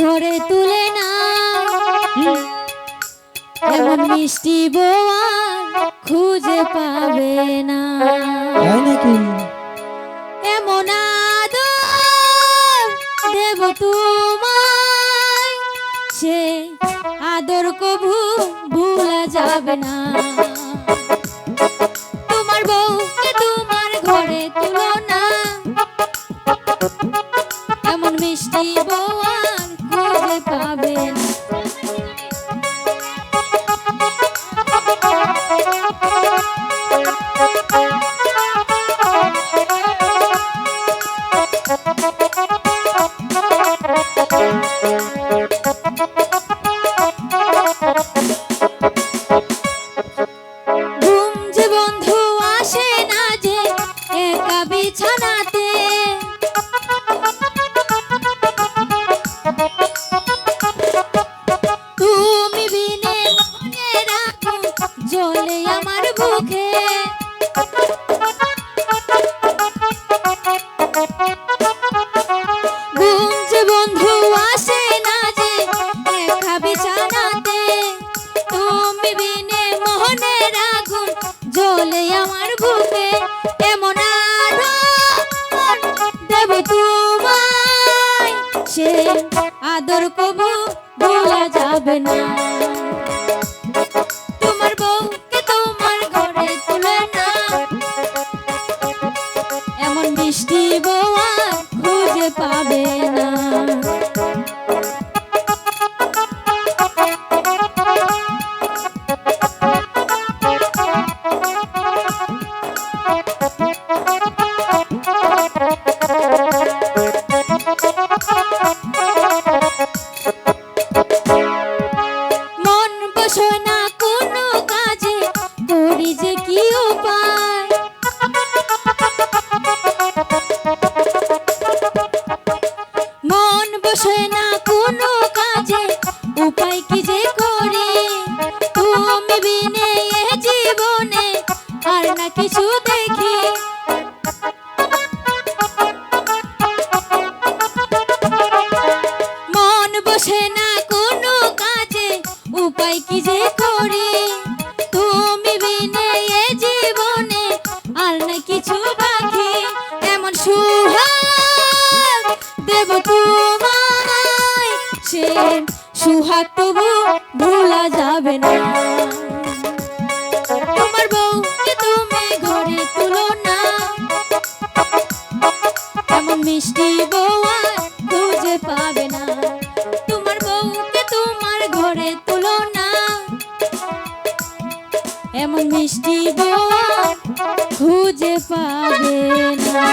ঘরে তুলে না। এমন মিষ্টি আর খুঁজে পাবে না। এমন আদর দেব তোমায়। সে আদর কভু ভুলা যাবে না। মিষ্টি বউ আর খুঁজে পাবে ঘুম যে বন্ধু আসে না যে আমার বুকে। বন্ধু আসে না যে একা বিছানাতে। তুমি বিনে মোহনের আমার বুকে। এমন আদর দেব তোমায়, সে আদর কবু ভোলা যাবে না। বসে কোনো কাজে, করি যে কি উপায়? মন বসে না কোনো কাজে, উপায় কি যে করি? তুমি বিনে জীবনে, আর না কিছু দেখি। সুহাগ তবু ভোলা যাবে না। এমন মিষ্টি বউ খুঁজে পাবে না। তোমার বউকে তোমার ঘরে তুলো না। এমন মিষ্টি বউ খুঁজে পাবে না।